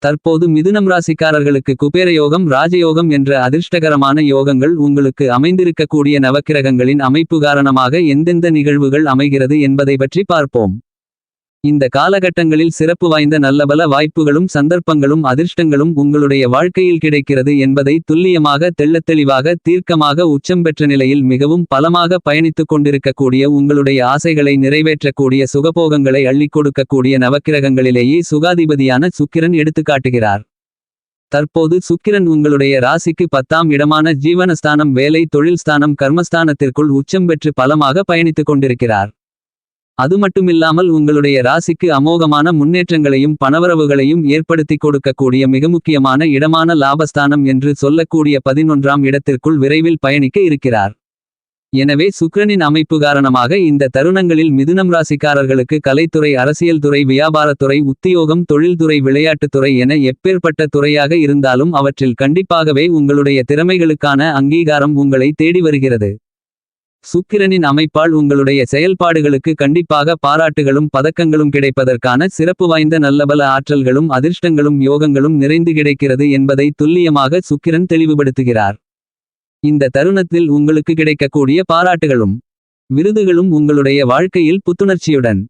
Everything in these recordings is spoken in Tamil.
தற்போது மிதுனம் ராசிக்காரர்களுக்கு குபேர யோகம் ராஜயோகம் என்ற அதிர்ஷ்டகரமான யோகங்கள் உங்களுக்கு அமைந்திருக்கக்கூடிய நவக்கிரகங்களின் அமைப்பு காரணமாக எந்தெந்த நிகழ்வுகள் அமைகிறது என்பதை பற்றி பார்ப்போம். இந்த காலகட்டங்களில் சிறப்பு வாய்ந்த நல்லபல வாய்ப்புகளும் சந்தர்ப்பங்களும் அதிர்ஷ்டங்களும் உங்களுடைய வாழ்க்கையில் கிடைக்கிறது என்பதை துல்லியமாக தெள்ளத்தெளிவாக தீர்க்கமாக உச்சம் பெற்ற நிலையில் மிகவும் பலமாக பயணித்துக் கொண்டிருக்கக்கூடிய உங்களுடைய ஆசைகளை நிறைவேற்றக்கூடிய சுகபோகங்களை அள்ளிக் கொடுக்கக்கூடிய நவக்கிரகங்களிலேயே சுகாதிபதியான சுக்கிரன் எடுத்துக்காட்டுகிறார். தற்போது சுக்கிரன் உங்களுடைய ராசிக்கு பத்தாம் இடமான ஜீவனஸ்தானம் வேலை தொழில் ஸ்தானம் கர்மஸ்தானத்திற்குள் உச்சம் பெற்று பலமாக பயணித்துக் கொண்டிருக்கிறார். அது மட்டுமில்லாமல் உங்களுடைய ராசிக்கு அமோகமான முன்னேற்றங்களையும் பணவரவுகளையும் ஏற்படுத்தி கொடுக்கக்கூடிய மிக முக்கியமான இடமான லாபஸ்தானம் என்று சொல்லக்கூடிய பதினொன்றாம் இடத்திற்குள் விரைவில் பயணிக்க இருக்கிறார். எனவே சுக்ரனின் அமைப்பு காரணமாக இந்த தருணங்களில் மிதுனம் ராசிக்காரர்களுக்கு கலைத்துறை அரசியல் துறை வியாபாரத்துறை உத்தியோகம் தொழில்துறை விளையாட்டுத்துறை என எப்பேற்பட்ட துறையாக இருந்தாலும் அவற்றில் கண்டிப்பாகவே உங்களுடைய திறமைகளுக்கான அங்கீகாரம் உங்களை தேடி வருகிறது. சுக்கிரனின் அமைப்பால் உங்களுடைய செயல்பாடுகளுக்கு கண்டிப்பாக பாராட்டுகளும் பதக்கங்களும் கிடைப்பதற்கான சிறப்பு வாய்ந்த நல்லபல ஆற்றல்களும் அதிர்ஷ்டங்களும் யோகங்களும் நிறைந்து கிடைக்கிறது என்பதை துல்லியமாக சுக்கிரன் தெளிவுபடுத்துகிறார். இந்த தருணத்தில் உங்களுக்கு கிடைக்கக்கூடிய பாராட்டுகளும் விருதுகளும் உங்களுடைய வாழ்க்கையில் புத்துணர்ச்சியுடன்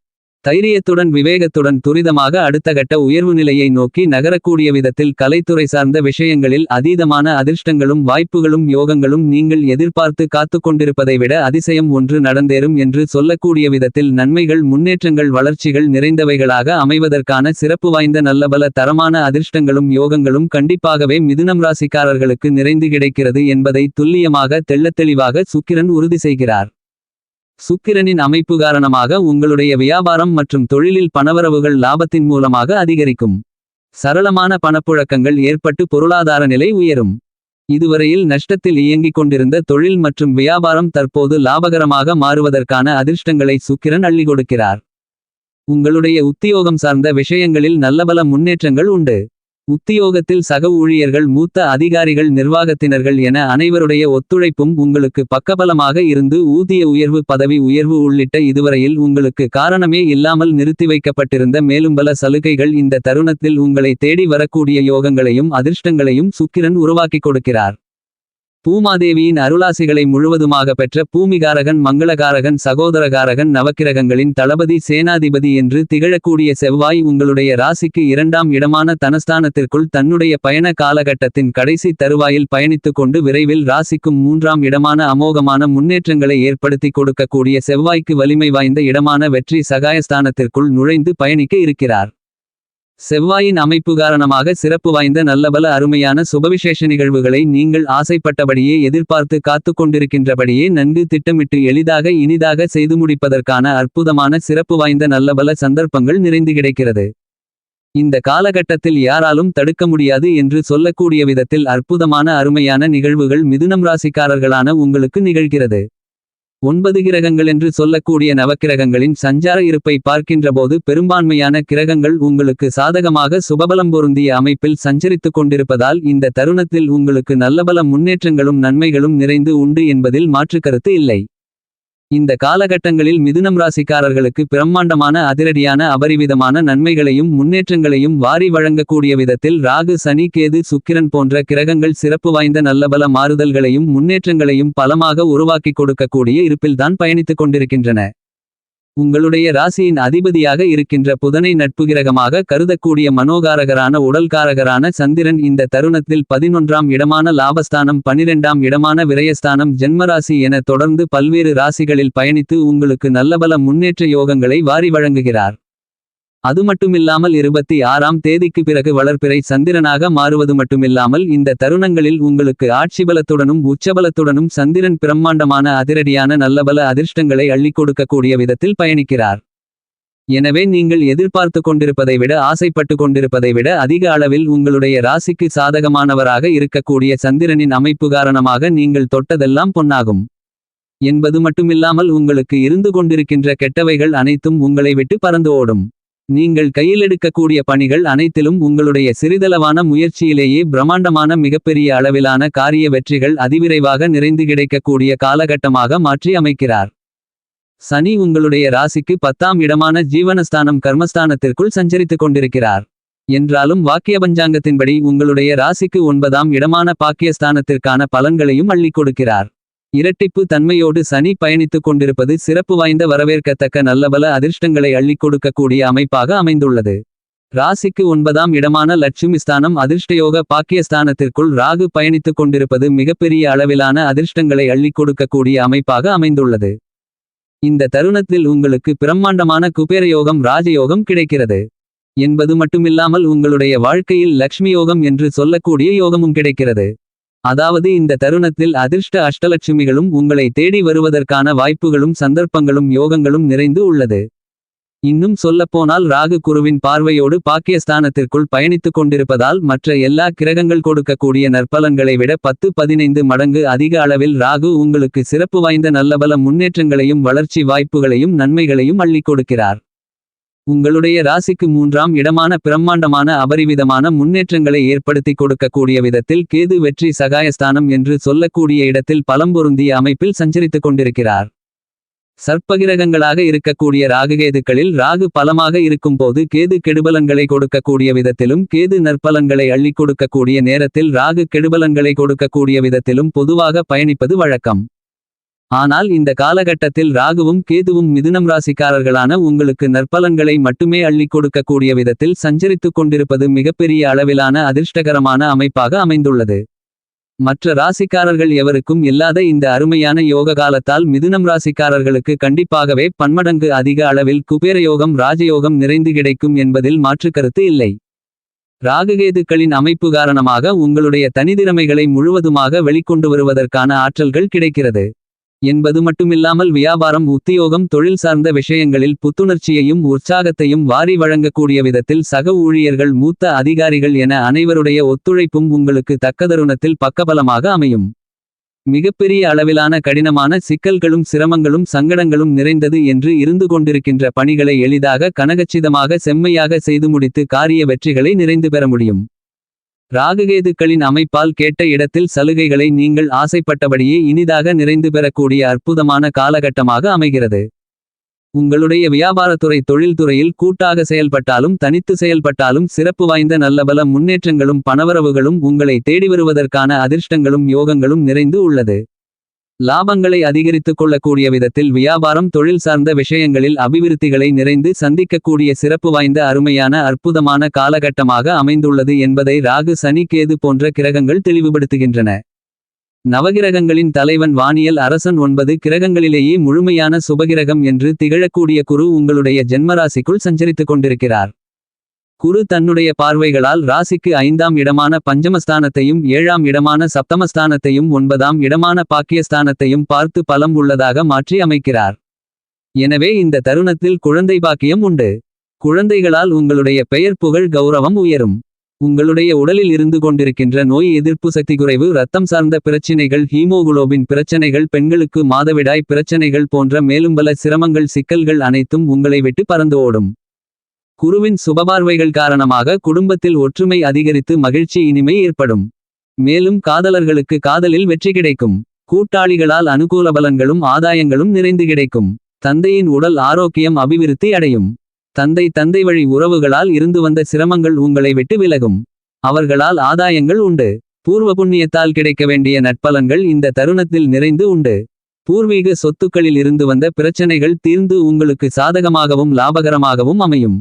தைரியத்துடன் விவேகத்துடன் துரிதமாக அடுத்த கட்ட உயர்வு நிலையை நோக்கி நகரக்கூடிய விதத்தில் கலைத்துறை சார்ந்த விஷயங்களில் அதீதமான அதிர்ஷ்டங்களும் வாய்ப்புகளும் யோகங்களும் நீங்கள் எதிர்பார்த்து காத்து கொண்டிருப்பதை விட அதிசயம் ஒன்று நடந்தேறும் என்று சொல்லக்கூடிய விதத்தில் நன்மைகள் முன்னேற்றங்கள் வளர்ச்சிகள் நிறைந்தவைகளாக அமைவதற்கான சிறப்பு வாய்ந்த நல்லபல தரமான அதிர்ஷ்டங்களும் யோகங்களும் கண்டிப்பாகவே மிதுனம் ராசிக்காரர்களுக்கு நிறைந்து கிடைக்கிறது என்பதை துல்லியமாக தெள்ளத்தெளிவாக சுக்கிரன் உறுதி செய்கிறார். சுக்கிரனின் அமைப்பு காரணமாக உங்களுடைய வியாபாரம் மற்றும் தொழிலில் பணவரவுகள் லாபத்தின் மூலமாக அதிகரிக்கும். சரளமான பணப்புழக்கங்கள் ஏற்பட்டு பொருளாதார நிலை உயரும். இதுவரையில் நஷ்டத்தில் இயங்கிக் கொண்டிருந்த தொழில் மற்றும் வியாபாரம் தற்போது லாபகரமாக மாறுவதற்கான அதிர்ஷ்டங்களை சுக்கிரன் அள்ளி கொடுக்கிறார். உங்களுடைய உத்தியோகம் சார்ந்த விஷயங்களில் நல்லபல முன்னேற்றங்கள் உண்டு. உத்தியோகத்தில் சக ஊழியர்கள் மூத்த அதிகாரிகள் நிர்வாகத்தினர்கள் என அனைவருடைய ஒத்துழைப்பும் உங்களுக்கு பக்கபலமாக இருந்து ஊதிய உயர்வு பதவி உயர்வு உள்ளிட்ட இதுவரையில் உங்களுக்கு காரணமே இல்லாமல் நிறுத்தி வைக்கப்பட்டிருந்த மேலும் பல சலுகைகள் இந்த தருணத்தில் உங்களை தேடி வரக்கூடிய யோகங்களையும் அதிர்ஷ்டங்களையும் சுக்கிரன் உருவாக்கிக் கொடுக்கிறார். பூமாதேவியின் அருளாசிகளை முழுவதுமாக பெற்ற பூமிகாரகன் மங்களகாரகன் சகோதரகாரகன் நவக்கிரகங்களின் தளபதி சேனாதிபதி என்று திகழக்கூடிய செவ்வாய் உங்களுடைய ராசிக்கு இரண்டாம் இடமான தனஸ்தானத்திற்குள் தன்னுடைய பயண காலகட்டத்தின் கடைசி தருவாயில் பயணித்துக் கொண்டு விரைவில் ராசிக்கும் மூன்றாம் இடமான அமோகமான முன்னேற்றங்களை ஏற்படுத்தி கொடுக்கக்கூடிய செவ்வாய்க்கு வலிமை வாய்ந்த இடமான வெற்றி சகாயஸ்தானத்திற்குள் நுழைந்து பயணிக்க இருக்கிறார். செவ்வாயின் அமைப்பு காரணமாக சிறப்பு வாய்ந்த நல்லபல அருமையான சுபவிசேஷ நிகழ்வுகளை நீங்கள் ஆசைப்பட்டபடியே எதிர்பார்த்து காத்துக் கொண்டிருக்கின்றபடியே நன்கு திட்டமிட்டு எளிதாக இனிதாக செய்து முடிப்பதற்கான அற்புதமான சிறப்பு வாய்ந்த நல்லபல சந்தர்ப்பங்கள் நிறைந்து கிடைக்கிறது. இந்த காலகட்டத்தில் யாராலும் தடுக்க முடியாது என்று சொல்லக்கூடிய விதத்தில் அற்புதமான அருமையான நிகழ்வுகள் மிதுனம் ராசிக்காரர்களான உங்களுக்கு நிகழ்கிறது. ஒன்பது கிரகங்கள் என்று சொல்லக்கூடிய நவக்கிரகங்களின் சஞ்சார இருப்பை பார்க்கின்றபோது பெரும்பான்மையான கிரகங்கள் உங்களுக்கு சாதகமாக சுபபலம் பொருந்திய அமைப்பில் சஞ்சரித்துக் கொண்டிருப்பதால் இந்த தருணத்தில் உங்களுக்கு நல்லபல முன்னேற்றங்களும் நன்மைகளும் நிறைந்து உண்டு என்பதில் மாற்று கருத்து இல்லை. இந்த காலகட்டங்களில் மிதுனம் ராசிக்காரர்களுக்கு பிரம்மாண்டமான அதிரடியான அபரிவிதமான நன்மைகளையும் முன்னேற்றங்களையும் வாரி வழங்கக்கூடிய விதத்தில் ராகு சனி கேது சுக்கிரன் போன்ற கிரகங்கள் சிறப்பு வாய்ந்த நல்லபல மாறுதல்களையும் முன்னேற்றங்களையும் பலமாக உருவாக்கிக் கொடுக்கக்கூடிய இருப்பில்தான் பயணித்துக் கொண்டிருக்கின்றன. உங்களுடைய ராசியின் அதிபதியாக இருக்கின்ற புதனை நட்புகிரகமாக கருதக்கூடிய மனோகாரகரான உடல்காரகரான சந்திரன் இந்த தருணத்தில் பதினொன்றாம் இடமான லாபஸ்தானம் பனிரெண்டாம் இடமான விரயஸ்தானம் ஜென்மராசி என தொடர்ந்து பல்வேறு ராசிகளில் பயணித்து உங்களுக்கு நல்லபல முன்னேற்ற யோகங்களை வாரி வழங்குகிறார். அது மட்டுமில்லாமல் இருபத்தி ஆறாம் தேதிக்கு பிறகு வளர்ப்பிறை சந்திரனாக மாறுவது மட்டுமில்லாமல் இந்த தருணங்களில் உங்களுக்கு ஆட்சிபலத்துடனும் உச்சபலத்துடனும் சந்திரன் பிரம்மாண்டமான அதிரடியான நல்லபல அதிர்ஷ்டங்களை அள்ளி கொடுக்கக்கூடிய விதத்தில் பயணிக்கிறார். எனவே நீங்கள் எதிர்பார்த்து கொண்டிருப்பதை விட ஆசைப்பட்டு கொண்டிருப்பதை விட அதிக அளவில் உங்களுடைய ராசிக்கு சாதகமானவராக இருக்கக்கூடிய சந்திரனின் அமைப்பு காரணமாக நீங்கள் தொட்டதெல்லாம் பொன்னாகும். என்பது மட்டுமில்லாமல் உங்களுக்கு இருந்து கொண்டிருக்கின்ற கெட்டவைகள் அனைத்தும் உங்களை விட்டு பறந்து ஓடும். நீங்கள் கையில் எடுக்கக்கூடிய பணிகள் அனைத்திலும் உங்களுடைய சிறிதளவான முயற்சியிலேயே பிரம்மாண்டமான மிகப்பெரிய அளவிலான காரிய வெற்றிகள் அதிவிரைவாக நிறைந்து கிடைக்கக்கூடிய காலகட்டமாக மாற்றி அமைக்கிறார். சனி உங்களுடைய ராசிக்கு பத்தாம் இடமான ஜீவனஸ்தானம் கர்மஸ்தானத்திற்குள் சஞ்சரித்துக் கொண்டிருக்கிறார். என்றாலும் வாக்கிய பஞ்சாங்கத்தின்படி உங்களுடைய ராசிக்கு ஒன்பதாம் இடமான பாக்கியஸ்தானத்திற்கான பலன்களையும் அள்ளிக் கொடுக்கிறார். இரட்டிப்பு தன்மையோடு சனி பயணித்துக் கொண்டிருப்பது சிறப்பு வாய்ந்த வரவேற்கத்தக்க நல்லபல அதிர்ஷ்டங்களை அள்ளிக் கொடுக்கக்கூடிய அமைப்பாக அமைந்துள்ளது. ராசிக்கு ஒன்பதாம் இடமான லட்சுமி ஸ்தானம் அதிர்ஷ்டயோக பாக்கியஸ்தானத்திற்குள் ராகு பயணித்துக் கொண்டிருப்பது மிகப்பெரிய அளவிலான அதிர்ஷ்டங்களை அள்ளிக் கொடுக்கக்கூடிய அமைப்பாக அமைந்துள்ளது. இந்த தருணத்தில் உங்களுக்கு பிரம்மாண்டமான குபேரயோகம் ராஜயோகம் கிடைக்கிறது. என்பது மட்டுமில்லாமல் உங்களுடைய வாழ்க்கையில் லக்ஷ்மி யோகம் என்று சொல்லக்கூடிய யோகமும் கிடைக்கிறது. அதாவது இந்த தருணத்தில் அதிர்ஷ்ட அஷ்டலட்சுமிகளும் உங்களை தேடி வருவதற்கான வாய்ப்புகளும் சந்தர்ப்பங்களும் யோகங்களும் நிறைந்து உள்ளது. இன்னும் சொல்லப்போனால் ராகு குருவின் பார்வையோடு பாக்கியஸ்தானத்திற்குள் பயணித்துக் கொண்டிருப்பதால் மற்ற எல்லா கிரகங்கள் கொடுக்கக்கூடிய நற்பலன்களை விட பத்து பதினைந்து மடங்கு அதிக அளவில் ராகு உங்களுக்கு சிறப்பு வாய்ந்த நல்லபல முன்னேற்றங்களையும் வளர்ச்சி வாய்ப்புகளையும் நன்மைகளையும் அள்ளிக் கொடுக்கிறார். உங்களுடைய ராசிக்கு மூன்றாம் இடமான பிரம்மாண்டமான அபரிவிதமான முன்னேற்றங்களை ஏற்படுத்தி கொடுக்கக்கூடிய விதத்தில் கேது வெற்றி சகாயஸ்தானம் என்று சொல்லக்கூடிய இடத்தில் பலம்பொருந்திய அமைப்பில் சஞ்சரித்துக் கொண்டிருக்கிறார். சர்ப்பகிரகங்களாக இருக்கக்கூடிய ராகுகேதுக்களில் ராகு பலமாக இருக்கும்போது கேது கெடுபலங்களை கொடுக்கக்கூடிய விதத்திலும் கேது நற்பலங்களை அள்ளிக் கொடுக்கக்கூடிய நேரத்தில் ராகு கெடுபலங்களை கொடுக்கக்கூடிய விதத்திலும் பொதுவாக பயணிப்பது வழக்கம். ஆனால் இந்த காலகட்டத்தில் ராகுவும் கேதுவும் மிதுனம் ராசிக்காரர்களான உங்களுக்கு நற்பலன்களை மட்டுமே அள்ளிக் கொடுக்கக்கூடிய விதத்தில் சஞ்சரித்துக் கொண்டிருப்பது மிகப்பெரிய அளவிலான அதிர்ஷ்டகரமான அமைப்பாக அமைந்துள்ளது. மற்ற ராசிக்காரர்கள் எவருக்கும் இல்லாத இந்த அருமையான யோக காலத்தால் மிதுனம் ராசிக்காரர்களுக்கு கண்டிப்பாகவே பன்மடங்கு அதிக அளவில் குபேரயோகம் ராஜயோகம் நிறைந்து கிடைக்கும் என்பதில் மாற்றுக்கருத்து இல்லை. ராகுகேதுக்களின் அமைப்பு காரணமாக உங்களுடைய தனித்திறமைகளை முழுவதுமாக வெளிக்கொண்டு வருவதற்கான ஆற்றல்கள் கிடைக்கிறது. என்பது மட்டுமில்லாமல் வியாபாரம் உத்தியோகம் தொழில் சார்ந்த விஷயங்களில் புத்துணர்ச்சியையும் உற்சாகத்தையும் வாரி வழங்கக்கூடிய விதத்தில் சக ஊழியர்கள் மூத்த அதிகாரிகள் என அனைவருடைய ஒத்துழைப்பும் உங்களுக்கு தக்கதருணத்தில் பக்கபலமாக அமையும். மிகப்பெரிய அளவிலான கடினமான சிக்கல்களும் சிரமங்களும் சங்கடங்களும் நிறைந்தது என்று இருந்து கொண்டிருக்கின்ற பணிகளை எளிதாக கனகச்சிதமாக செம்மையாக செய்து முடித்து காரிய வெற்றிகளை நிறைந்து பெற முடியும். ராகுகேதுக்களின் அமைப்பால் கேட்ட இடத்தில் சலுகைகளை நீங்கள் ஆசைப்பட்டபடியே இனிதாக நிறைந்து பெறக்கூடிய அற்புதமான காலகட்டமாக அமைகிறது. உங்களுடைய வியாபாரத்துறை தொழில்துறையில் கூட்டாக செயல்பட்டாலும் தனித்து செயல்பட்டாலும் சிறப்பு வாய்ந்த நல்லபல முன்னேற்றங்களும் பணவரவுகளும் உங்களை தேடி வருவதற்கான அதிர்ஷ்டங்களும் யோகங்களும் நிறைந்து உள்ளது. லாபங்களை அதிகரித்துக் கொள்ளக்கூடிய விதத்தில் வியாபாரம் தொழில் சார்ந்த விஷயங்களில் அபிவிருத்திகளை நிறைந்து சந்திக்கக்கூடிய சிறப்பு வாய்ந்த அருமையான அற்புதமான காலகட்டமாக அமைந்துள்ளது என்பதை ராகு சனி கேது போன்ற கிரகங்கள் தெளிவுபடுத்துகின்றன. நவகிரகங்களின் தலைவன் வானியல் அரசன் ஒன்பது கிரகங்களிலேயே முழுமையான சுபகிரகம் என்று திகழக்கூடிய குரு உங்களுடைய ஜென்மராசிக்குள் சஞ்சரித்துக் கொண்டிருக்கிறார். குரு தன்னுடைய பார்வைகளால் ராசிக்கு ஐந்தாம் இடமான பஞ்சமஸ்தானத்தையும் ஏழாம் இடமான சப்தமஸ்தானத்தையும் ஒன்பதாம் இடமான பாக்கியஸ்தானத்தையும் பார்த்து பலம் உள்ளதாக மாற்றி அமைக்கிறார். எனவே இந்த தருணத்தில் குழந்தை பாக்கியம் உண்டு. குழந்தைகளால் உங்களுடைய பெயர் புகழ் கௌரவம் உயரும். உங்களுடைய உடலில் இருந்து கொண்டிருக்கின்ற நோய் எதிர்ப்பு சக்தி குறைவு ரத்தம் சார்ந்த பிரச்சினைகள் ஹீமோகுளோபின் பிரச்சனைகள் பெண்களுக்கு மாதவிடாய் பிரச்சனைகள் போன்ற மேலும் பல சிரமங்கள் சிக்கல்கள் அனைத்தும் உங்களை விட்டு பறந்து ஓடும். குருவின் சுபபார்வைகள் காரணமாக குடும்பத்தில் ஒற்றுமை அதிகரித்து மகிழ்ச்சி இனிமை ஏற்படும். மேலும் காதலர்களுக்கு காதலில் வெற்றி கிடைக்கும். கூட்டாளிகளால் அனுகூல பலன்களும் ஆதாயங்களும் நிறைந்து கிடைக்கும். தந்தையின் உடல் ஆரோக்கியம் அபிவிருத்தி அடையும். தந்தை தந்தை வழி உறவுகளால் இருந்து வந்த சிரமங்கள் உங்களை விட்டு விலகும். அவர்களால் ஆதாயங்கள் உண்டு. பூர்வ புண்ணியத்தால் கிடைக்க வேண்டிய நட்பலன்கள் இந்த தருணத்தில் நிறைந்து உண்டு. பூர்வீக சொத்துக்களில் இருந்து வந்த பிரச்சனைகள் தீர்ந்து உங்களுக்கு சாதகமாகவும் லாபகரமாகவும் அமையும்.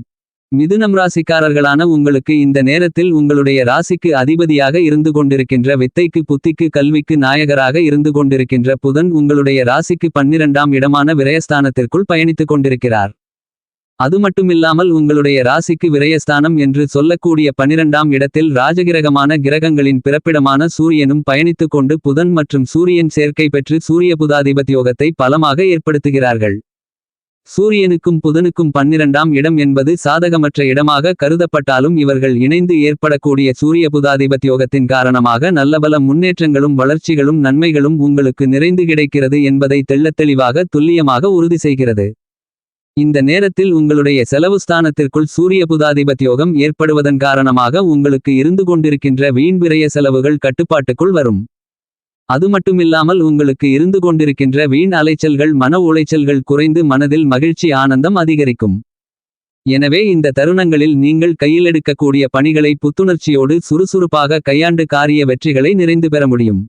மிதுனம் ராசிக்காரர்களான உங்களுக்கு இந்த நேரத்தில் உங்களுடைய ராசிக்கு அதிபதியாக இருந்து கொண்டிருக்கின்ற வித்தைக்கு புத்திக்கு கல்விக்கு நாயகராக இருந்து கொண்டிருக்கின்ற புதன் உங்களுடைய ராசிக்கு பன்னிரண்டாம் இடமான விரயஸ்தானத்திற்குள் பயணித்துக் கொண்டிருக்கிறார். அது மட்டுமில்லாமல் உங்களுடைய ராசிக்கு விரயஸ்தானம் என்று சொல்லக்கூடிய பனிரெண்டாம் இடத்தில் ராஜகிரகமான கிரகங்களின் பிறப்பிடமான சூரியனும் பயணித்துக் கொண்டு புதன் மற்றும் சூரியன் சேர்க்கை பெற்று சூரிய புதாதிபத்யோகத்தை பலமாக ஏற்படுத்துகிறார்கள். சூரியனுக்கும் புதனுக்கும் பன்னிரண்டாம் இடம் என்பது சாதகமற்ற இடமாக கருதப்பட்டாலும் இவர்கள் இணைந்து ஏற்படக்கூடிய சூரிய புதாதிபத்தியோகத்தின் காரணமாக நல்லபல முன்னேற்றங்களும் வளர்ச்சிகளும் நன்மைகளும் உங்களுக்கு நிறைந்து கிடைக்கிறது என்பதை தெள்ளத்தெளிவாக துல்லியமாக உறுதி செய்கிறது. இந்த நேரத்தில் உங்களுடைய செலவு ஸ்தானத்திற்குள் சூரிய புதாதிபத்தியோகம் ஏற்படுவதன் காரணமாக உங்களுக்கு இருந்து கொண்டிருக்கின்ற வீண் விரய செலவுகள் கட்டுப்பாட்டுக்குள் வரும். அது மட்டுமில்லாமல் உங்களுக்கு இருந்து கொண்டிருக்கின்ற வீண் அலைச்சல்கள் மன உளைச்சல்கள் குறைந்து மனதில் மகிழ்ச்சி ஆனந்தம் அதிகரிக்கும் எனவே இந்த தருணங்களில் நீங்கள் கையிலெடுக்கக்கூடிய பணிகளை புத்துணர்ச்சியோடு சுறுசுறுப்பாக கையாண்டு காரிய வெற்றிகளை நிறைந்து பெற முடியும்.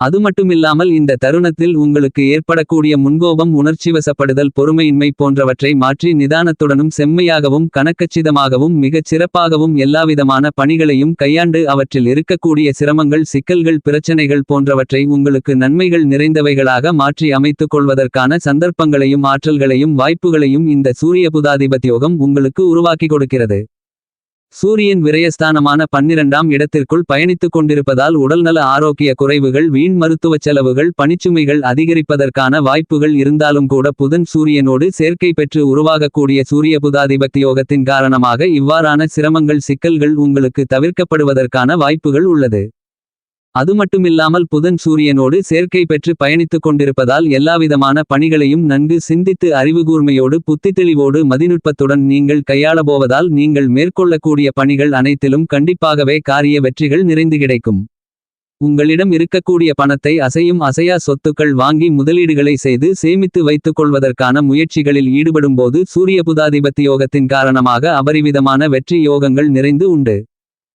அதுமட்டுமில்லாமல் இந்த தருணத்தில் உங்களுக்கு ஏற்படக்கூடிய முன்கோபம் உணர்ச்சிவசப்படுதல் பொறுமையின்மை போன்றவற்றை மாற்றி நிதானத்துடனும் செம்மையாகவும் கணக்கச்சிதமாகவும் மிகச் சிறப்பாகவும் எல்லாவிதமான பணிகளையும் கையாண்டு அவற்றில் இருக்கக்கூடிய சிரமங்கள் சிக்கல்கள் பிரச்சனைகள் போன்றவற்றை உங்களுக்கு நன்மைகள் நிறைந்தவைகளாக மாற்றி அமைத்துக் கொள்வதற்கான சந்தர்ப்பங்களையும் ஆற்றல்களையும் வாய்ப்புகளையும் இந்த சூரிய புதாதிபத்தியோகம் உங்களுக்கு உருவாக்கி கொடுக்கிறது. சூரியன் விரயஸ்தானமான பன்னிரண்டாம் இடத்திற்குள் பயணித்துக் கொண்டிருப்பதால் உடல்நல ஆரோக்கிய குறைவுகள் வீண் மருத்துவச் செலவுகள் பணிச்சுமைகள் அதிகரிப்பதற்கான வாய்ப்புகள் இருந்தாலும் கூட புதன் சூரியனோடு சேர்க்கை பெற்று உருவாகக்கூடிய சூரிய புதாதிபத்தியோகத்தின் காரணமாக இவ்வாறான சிரமங்கள் சிக்கல்கள் உங்களுக்கு தவிர்க்கப்படுவதற்கான வாய்ப்புகள் உள்ளது. அதுமட்டுமில்லாமல் புதன் சூரியனோடு சேர்க்கை பெற்று பயணித்துக் கொண்டிருப்பதால் எல்லாவிதமான பணிகளையும் நன்கு சிந்தித்து அறிவுகூர்மையோடு புத்தித்தெளிவோடு மதிநுட்பத்துடன் நீங்கள் கையாளப்போவதால் நீங்கள் மேற்கொள்ளக்கூடிய பணிகள் அனைத்திலும் கண்டிப்பாகவே காரிய வெற்றிகள் நிறைந்து கிடைக்கும். உங்களிடம் இருக்கக்கூடிய பணத்தை அசையும் அசையா சொத்துக்கள் வாங்கி முதலீடுகளை செய்து சேமித்து வைத்துக் கொள்வதற்கான முயற்சிகளில் ஈடுபடும்போது சூரிய புதாதிபத்தியோகத்தின் காரணமாக அபரிவிதமான வெற்றி யோகங்கள் நிறைந்து உண்டு.